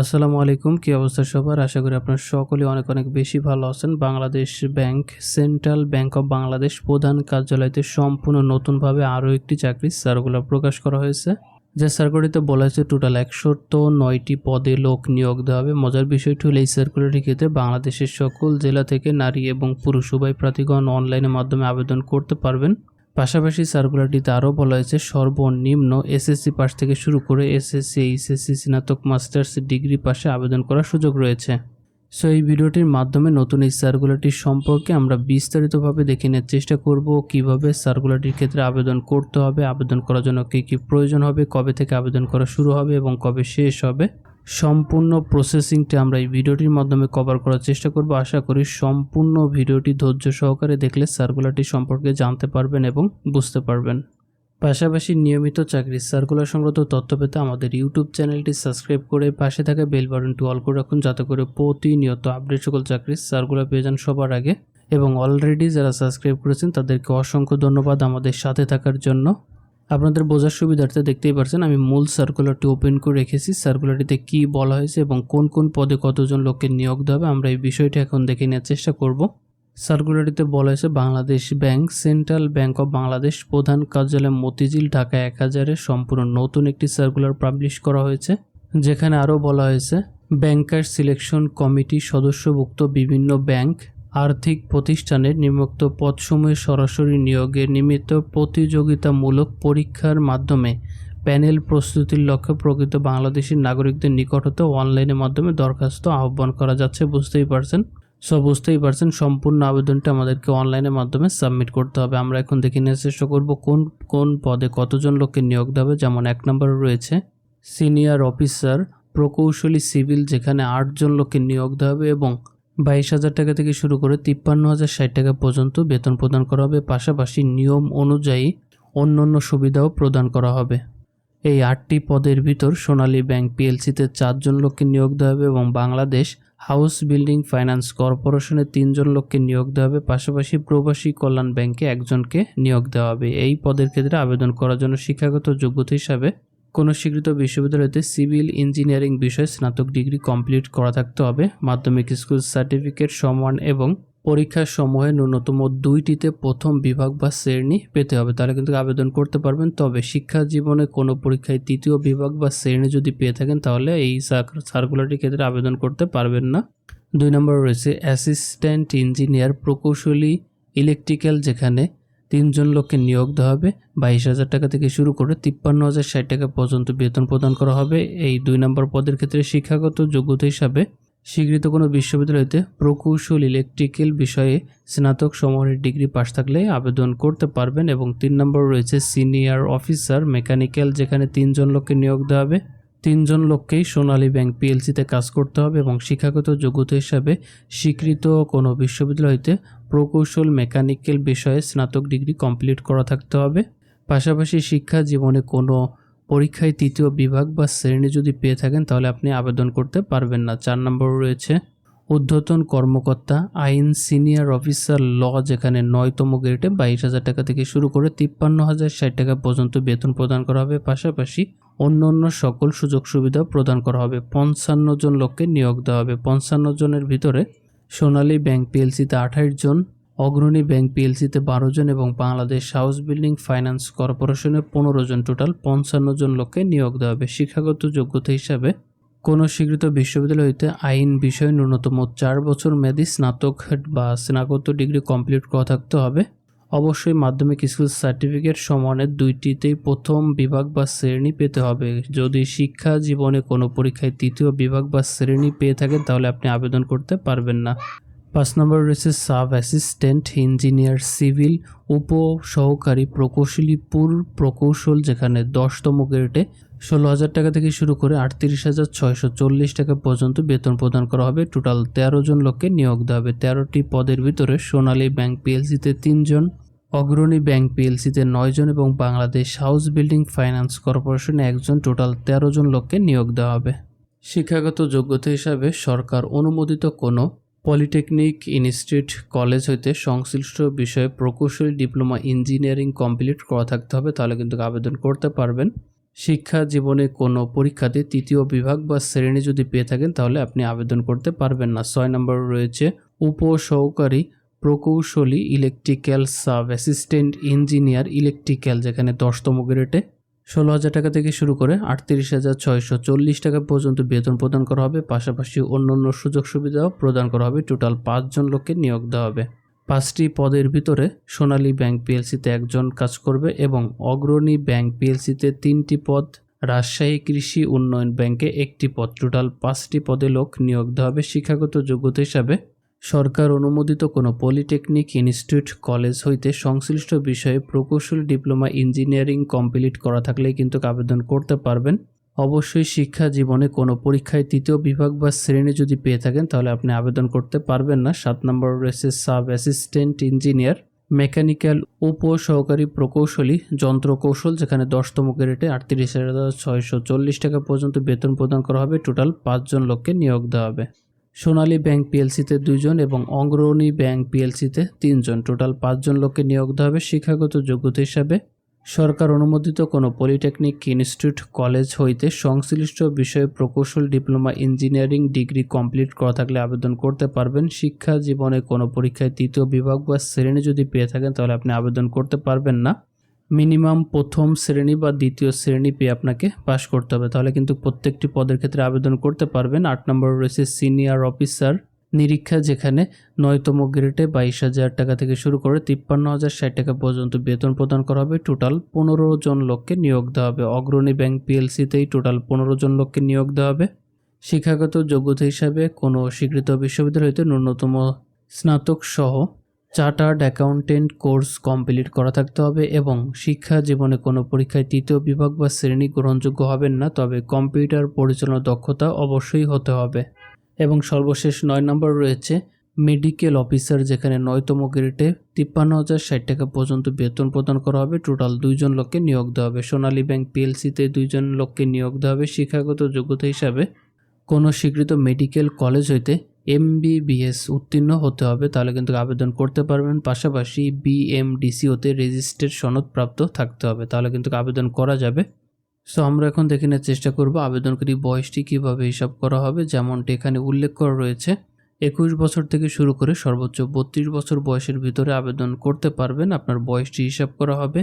আসসালামু আলাইকুম, কি অবস্থা সবার? আশা করি আপনার সকলে অনেক অনেক বেশি ভালো আছেন। Bangladesh bank, central bank of Bangladesh প্রধান কার্যালয়তে সম্পূর্ণ নতুনভাবে আরও একটি চাকরির সার্কুলার প্রকাশ করা হয়েছে। যে সার্কুলারিতে বলা হয়েছে, টোটাল একশো তো নয়টি পদে লোক নিয়োগ দেওয়া হবে। মজার বিষয়টি হলো, এই সার্কুলারটি ক্ষেত্রে বাংলাদেশের সকল জেলা থেকে নারী এবং পুরুষ উভয় প্রার্থীগণ অনলাইনের মাধ্যমে আবেদন করতে পারবেন। পাশাপাশি সার্কুলারটিতে আরও বলা হয়েছে, সর্বনিম্ন এসএসসি পাস থেকে শুরু করে এসএসসি এইচএসসি স্নাতক, মাস্টার্স ডিগ্রি পাশে আবেদন করার সুযোগ রয়েছে। সো, এই ভিডিওটির মাধ্যমে নতুন এই সার্কুলারটি সম্পর্কে আমরা বিস্তারিতভাবে দেখে নেওয়ার চেষ্টা করব, কীভাবে সার্কুলারটির ক্ষেত্রে আবেদন করতে হবে, আবেদন করার জন্য কী কী প্রয়োজন হবে, কবে থেকে আবেদন করা শুরু হবে এবং কবে শেষ হবে। সম্পূর্ণ প্রসেসিংটি আমরা এই ভিডিওটির মাধ্যমে কভার করার চেষ্টা করব। আশা করি সম্পূর্ণ ভিডিওটি ধৈর্য সহকারে দেখলে সার্কুলারটি সম্পর্কে জানতে পারবেন এবং বুঝতে পারবেন। পাশাপাশি নিয়মিত চাকরির সার্কুলার সংক্রান্ত তথ্য পেতে আমাদের ইউটিউব চ্যানেলটি সাবস্ক্রাইব করে পাশে থাকা বেল বাটনটি অল করে রাখুন, যাতে করে প্রতিনিয়ত আপডেট সকল চাকরির সার্কুলার পেয়ে যান সবার আগে। এবং অলরেডি যারা সাবস্ক্রাইব করেছেন, তাদেরকে অসংখ্য ধন্যবাদ আমাদের সাথে থাকার জন্য। আপনাদের বোঝার সুবিধার্থে দেখতেই পারছেন, আমি মূল সার্কুলারটি ওপেন করে রেখেছি। সার্কুলারটিতে কি বলা হয়েছে এবং কোন কোন পদে কতজন লোককে নিয়োগ দেওয়া হবে, আমরা এই বিষয়টি এখন দেখে নেওয়ার চেষ্টা করব। সার্কুলারটিতে বলা হয়েছে, Bangladesh bank, central bank of Bangladesh, প্রধান কার্যালয় মতিঝিল, ঢাকা এক হাজারে। সম্পূর্ণ নতুন একটি সার্কুলার পাবলিশ করা হয়েছে, যেখানে আরও বলা হয়েছে ব্যাংকার সিলেকশন কমিটি সদস্যভুক্ত বিভিন্ন ব্যাংক আর্থিক প্রতিষ্ঠানের নিম্নোক্ত পদসমূহে সরাসরি নিয়োগের নিমিত্ত প্রতিযোগিতামূলক পরীক্ষার মাধ্যমে প্যানেল প্রস্তুতির লক্ষ্যে প্রকৃত বাংলাদেশি নাগরিকদের নিকট হতে অনলাইনের মাধ্যমে দরখাস্ত আহ্বান করা যাচ্ছে। বুঝতেই পারছেন? সো, বুঝতেই পারছেন, সম্পূর্ণ আবেদনটা আমাদেরকে অনলাইনের মাধ্যমে সাবমিট করতে হবে। আমরা এখন দেখে নেওয়ার চেষ্টা করব কোন কোন পদে কতজন লোককে নিয়োগ দেবে। যেমন এক নম্বরে রয়েছে সিনিয়র অফিসার, প্রকৌশলী, সিভিল, যেখানে আটজন লোককে নিয়োগ দেওয়া হবে এবং বাইশ হাজার টাকা থেকে শুরু করে তিপ্পান্ন হাজার ষাট টাকা পর্যন্ত বেতন প্রদান করা হবে। পাশাপাশি নিয়ম অনুযায়ী অন্য অন্য সুবিধাও প্রদান করা হবে। এই আটটি পদের ভিতর সোনালী ব্যাংক পিএলসিতে চারজন লোককে নিয়োগ দেওয়া হবে এবং বাংলাদেশ হাউস বিল্ডিং ফাইন্যান্স কর্পোরেশনে তিনজন লোককে নিয়োগ দেওয়া হবে। পাশাপাশি প্রবাসী কল্যাণ ব্যাংকে একজনকে নিয়োগ দেওয়া হবে। এই পদের ক্ষেত্রে আবেদন করার জন্য শিক্ষাগত যোগ্যতা হিসাবে কোনো স্বীকৃত বিশ্ববিদ্যালয়তে সিভিল ইঞ্জিনিয়ারিং বিষয়ে স্নাতক ডিগ্রি কমপ্লিট করা থাকতে হবে। মাধ্যমিক স্কুল সার্টিফিকেট সমান এবং পরীক্ষার সমূহে ন্যূনতম দুইটিতে প্রথম বিভাগ বা শ্রেণি পেতে হবে। তাহলে কিন্তু আবেদন করতে পারবেন। তবে শিক্ষা জীবনে কোনো পরীক্ষায় তৃতীয় বিভাগ বা শ্রেণি যদি পেয়ে থাকেন, তাহলে এই সার্কুলারটির ক্ষেত্রে আবেদন করতে পারবেন না। দুই নম্বর রয়েছে অ্যাসিস্ট্যান্ট ইঞ্জিনিয়ার প্রকৌশলী ইলেকট্রিক্যাল, যেখানে তিনজন লোককে নিয়োগ দেওয়া হবে, বাইশ হাজার টাকা থেকে শুরু করে তিপ্পান্ন হাজার ষাট টাকা পর্যন্ত বেতন প্রদান করা হবে। এই দুই নম্বর পদের ক্ষেত্রে শিক্ষাগত যোগ্যতা হিসাবে স্বীকৃত কোনো বিশ্ববিদ্যালয়তে প্রকৌশল, ইলেকট্রিক্যাল বিষয়ে স্নাতক সমরের ডিগ্রি পাশ থাকলে আবেদন করতে পারবেন এবং তিন নম্বর রয়েছে সিনিয়র অফিসার, মেকানিক্যাল, যেখানে তিনজন লোককে নিয়োগ দেওয়া হবে। তিনজন লোককেই সোনালী ব্যাংক পিএলসিতে কাজ করতে হবে এবং শিক্ষাগত যোগ্যতা হিসাবে স্বীকৃত কোনো বিশ্ববিদ্যালয়তে প্রকৌশল, মেকানিক্যাল বিষয়ে স্নাতক ডিগ্রি কমপ্লিট করা থাকতে হবে। পাশাপাশি শিক্ষা জীবনে কোনো পরীক্ষায় তৃতীয় বিভাগ বা শ্রেণি যদি পেয়ে থাকেন, তাহলে আপনি আবেদন করতে পারবেন না। চার নম্বর রয়েছে ঊর্ধ্বতন কর্মকর্তা, আইন সিনিয়র অফিসার ল যেখানে নয়তম গ্রেডে বাইশ হাজার টাকা থেকে শুরু করে তিপ্পান্ন হাজার ষাট টাকা পর্যন্ত বেতন প্রদান করা হবে। পাশাপাশি অন্য অন্য সকল সুযোগ সুবিধা প্রদান করা হবে। পঞ্চান্ন জন লোককে নিয়োগ দেওয়া হবে। পঞ্চান্ন জনের ভিতরে সোনালী ব্যাংক পিএলসিতে আঠাশ জন, অগ্রণী ব্যাংক পিএলসিতে বারো জন এবং বাংলাদেশ হাউস বিল্ডিং ফাইন্যান্স কর্পোরেশনে পনেরো জন টোটাল পঞ্চান্ন জন লোককে নিয়োগ দেওয়া হবে। শিক্ষাগত যোগ্যতা হিসাবে কোনো স্বীকৃত বিশ্ববিদ্যালয় হইতে আইন বিষয়ে ন্যূনতম চার বছর মেয়াদি স্নাতক বা স্নাতকোত্তর ডিগ্রি কমপ্লিট করা থাকতে হবে। অবশ্যই মাধ্যমিক স্কুল সার্টিফিকেট সমানের দুইটিতেই প্রথম বিভাগ বা শ্রেণি পেতে হবে। যদি শিক্ষা জীবনে কোনো পরীক্ষায় তৃতীয় বিভাগ বা শ্রেণি পেয়ে থাকেন তাহলে আপনি আবেদন করতে পারবেন না। পাঁচ নম্বর রয়েছে সাব অ্যাসিস্ট্যান্ট, ইঞ্জিনিয়ার, সিভিল উপ সহকারী প্রকৌশলী পুর প্রকৌশল যেখানে দশতম গ্রেডে ষোলো হাজার টাকা থেকে শুরু করে আটত্রিশ হাজার ছয়শো চল্লিশ টাকা পর্যন্ত বেতন প্রদান করা হবে। টোটাল তেরো জন লোককে নিয়োগ দেওয়া হবে। তেরোটি পদের ভিতরে সোনালী ব্যাংক পিএলসিতে তিনজন, অগ্রণী ব্যাংক পিএলসিতে নয়জন এবং বাংলাদেশ হাউস বিল্ডিং ফাইন্যান্স কর্পোরেশনে একজন। টোটাল তেরো জন লোককে নিয়োগ দেওয়া হবে। শিক্ষাগত যোগ্যতা হিসাবে সরকার অনুমোদিত কোনো পলিটেকনিক ইনস্টিটিউট, কলেজ হইতে সংশ্লিষ্ট বিষয়ে প্রকৌশলী, ডিপ্লোমা, ইঞ্জিনিয়ারিং কমপ্লিট করা থাকতে হবে। তাহলে কিন্তু আবেদন করতে পারবেন। শিক্ষা জীবনে কোনো পরীক্ষাতে তৃতীয় বিভাগ বা শ্রেণি যদি পেয়ে থাকেন, তাহলে আপনি আবেদন করতে পারবেন না। ছয় নম্বর রয়েছে, উপসহকারী প্রকৌশলী electrical sub assistant engineer electrical, যেখানে দশতম গ্রেডে ষোলো হাজার টাকা থেকে শুরু করে আটত্রিশ হাজার ছয়শো চল্লিশ টাকা পর্যন্ত বেতন প্রদান করা হবে। পাশাপাশি অন্যান্য সুযোগ সুবিধাও প্রদান করা হবে। টোটাল পাঁচজন লোককে নিয়োগ দেওয়া হবে। পাঁচটি পদের ভিতরে সোনালী ব্যাংক পিএলসিতে একজন কাজ করবে এবং অগ্রণী ব্যাংক পিএলসিতে তিনটি পদ, রাজশাহী কৃষি উন্নয়ন ব্যাংকে একটি পদ, টোটাল পাঁচটি পদে লোক নিয়োগ দেওয়া হবে শিক্ষাগত যোগ্যতা হিসাবে। সরকার অনুমোদিত কোনো পলিটেকনিক ইনস্টিটিউট, কলেজ হইতে সংশ্লিষ্ট বিষয়ে প্রকৌশল, ডিপ্লোমা, ইঞ্জিনিয়ারিং কমপ্লিট করা থাকলে কিন্তু আবেদন করতে পারবেন। অবশ্যই শিক্ষা জীবনে কোনো পরীক্ষায় তৃতীয় বিভাগ বা শ্রেণি যদি পেয়ে থাকেন, তাহলে আপনি আবেদন করতে পারবেন না। সাত নম্বর রয়েছে সাব অ্যাসিস্ট্যান্ট ইঞ্জিনিয়ার, মেকানিক্যাল উপ সহকারী প্রকৌশলী, যন্ত্র কৌশল, যেখানে দশতম গ্রেডে আটত্রিশ হাজার ছয়শো চল্লিশ টাকা পর্যন্ত বেতন প্রদান করা হবে। টোটাল পাঁচজন লোককে নিয়োগ দেওয়া হবে। সোনালী ব্যাংক পিএলসিতে দুইজন এবং অগ্রণী ব্যাংক পিএলসিতে তিনজন টোটাল পাঁচজন লোককে নিয়োগ দেওয়া হবে শিক্ষাগত যোগ্যতা হিসাবে। সরকার অনুমোদিত কোনো পলিটেকনিক ইনস্টিটিউট কলেজ হইতে সংশ্লিষ্ট বিষয়ে প্রকৌশল, ডিপ্লোমা, ইঞ্জিনিয়ারিং ডিগ্রি কমপ্লিট করা থাকলে আবেদন করতে পারবেন। শিক্ষা জীবনে কোনো পরীক্ষায় তৃতীয় বিভাগ বা শ্রেণি যদি পেয়ে থাকেন, তাহলে আপনি আবেদন করতে পারবেন না। মিনিমাম প্রথম শ্রেণি বা দ্বিতীয় শ্রেণি পেয়ে আপনাকে পাশ করতে হবে। তাহলে কিন্তু প্রত্যেকটি পদের ক্ষেত্রে আবেদন করতে পারবেন। আট নম্বর রয়েছে সিনিয়র অফিসার। নিরীক্ষা যেখানে নয়তম গ্রেডে বাইশ হাজার টাকা থেকে শুরু করে তিপ্পান্ন হাজার ষাট টাকা পর্যন্ত বেতন প্রদান করা হবে। টোটাল পনেরো জন লোককে নিয়োগ দেওয়া হবে। অগ্রণী ব্যাংক পিএলসিতেই টোটাল পনেরো জন লোককে নিয়োগ দেওয়া হবে। শিক্ষাগত যোগ্যতা হিসাবে কোনো স্বীকৃত বিশ্ববিদ্যালয় হইতে ন্যূনতম স্নাতক সহ চার্টার্ড অ্যাকাউন্টেন্ট কোর্স কমপ্লিট করা থাকতে হবে এবং শিক্ষা জীবনে কোনো পরীক্ষায় তৃতীয় বিভাগ বা শ্রেণি গ্রহণযোগ্য হবেন না, তবে কম্পিউটার পরিচালনা দক্ষতা অবশ্যই হতে হবে। এবং সর্বশেষ নয় নম্বর রয়েছে মেডিকেল অফিসার যেখানে নয়তম গ্রেডে তিপ্পান্ন হাজার ষাট টাকা পর্যন্ত বেতন প্রদান করা হবে। টোটাল দুইজন লোককে নিয়োগ দেওয়া হবে। সোনালী ব্যাংক পিএলসিতে দুইজন লোককে নিয়োগ দেওয়া হবে। শিক্ষাগত যোগ্যতা হিসাবে কোনো স্বীকৃত মেডিকেল কলেজ হইতে এমবিবিএস উত্তীর্ণ হতে হবে, তাহলে কিন্তু আবেদন করতে পারবেন। পাশাপাশি বিএমডিসিওতে রেজিস্ট্রেড সনদপ্রাপ্ত থাকতে হবে, তাহলে কিন্তু আবেদন করা যাবে। সো আমরা এখন দেখে নেওয়ার চেষ্টা করব আবেদনকারী বয়সটি কীভাবে হিসাব করা হবে, যেমনটি এখানে উল্লেখ করা রয়েছে। একুশ বছর থেকে শুরু করে সর্বোচ্চ বত্রিশ বছর বয়সের ভিতরে আবেদন করতে পারবেন, আপনার বয়সটি হিসাব করা হবে।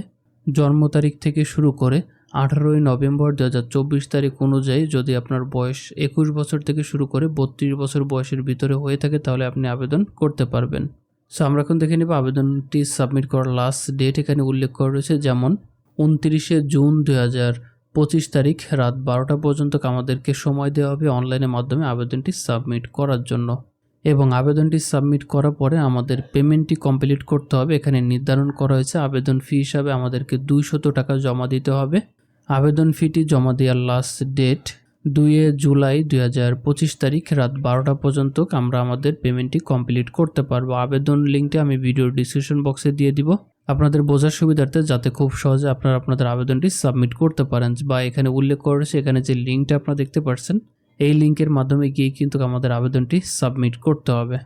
জন্ম তারিখ থেকে শুরু করে আঠারোই নভেম্বর দু হাজার চব্বিশ তারিখ অনুযায়ী যদি আপনার বয়স একুশ বছর থেকে শুরু করে বত্রিশ বছর বয়সের ভিতরে হয়ে থাকে, তাহলে আপনি আবেদন করতে পারবেন। সো আমরা এখন দেখে নেব আবেদনটি সাবমিট করার লাস্ট ডেট এখানে উল্লেখ করা রয়েছে, যেমন উনত্রিশে জুন দু হাজার পঁচিশ তারিখ রাত বারোটা পর্যন্ত আমাদেরকে সময় দেওয়া হবে অনলাইনের মাধ্যমে আবেদনটি সাবমিট করার জন্য। এবং আবেদনটি সাবমিট করার পরে আমাদের পেমেন্টটি কমপ্লিট করতে হবে। এখানে নির্ধারণ করা হয়েছে আবেদন ফি হিসাবে আমাদেরকে দুইশত টাকা জমা দিতে হবে। আবেদন ফিটি জমা দেওয়ার লাস্ট ডেট দুইয়ে জুলাই দুই হাজার পঁচিশ তারিখ রাত বারোটা পর্যন্ত আমরা আমাদের পেমেন্টটি কমপ্লিট করতে পারব। আবেদন লিঙ্কটি আমি ভিডিও ডিসক্রিপশন বক্সে দিয়ে দিব। আপনাদের বোঝার সুবিধার্থে যাতে খুব সহজে আপনারা আপনাদের আবেদনটি সাবমিট করতে পারেন। বা এখানে উল্লেখ করেছে এখানে যে লিঙ্কটা আপনারা দেখতে পাচ্ছেন এই লিঙ্কের মাধ্যমে গিয়ে কিন্তু আমাদের আবেদনটি সাবমিট করতে হবে।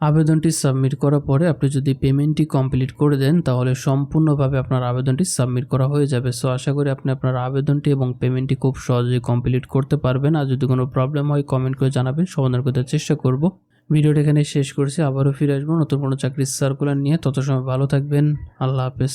আবেদনটি সাবমিট করার পরে আপনি যদি পেমেন্টটি কমপ্লিট করে দেন, তাহলে সম্পূর্ণভাবে আপনার আবেদনটি সাবমিট করা হয়ে যাবে। সো, আশা করি আপনি আপনার আবেদনটি এবং পেমেন্টটি খুব সহজেই কমপ্লিট করতে পারবেন। আর যদি কোনো প্রবলেম হয়, কমেন্ট করে জানাবেন। সমাধান করতে চেষ্টা করব। ভিডিওটা এখানে শেষ করছি, আবারও ফিরে আসব নতুন কোনো চাকরির সার্কুলার নিয়ে। তত সময় ভালো থাকবেন, আল্লাহ হাফেজ।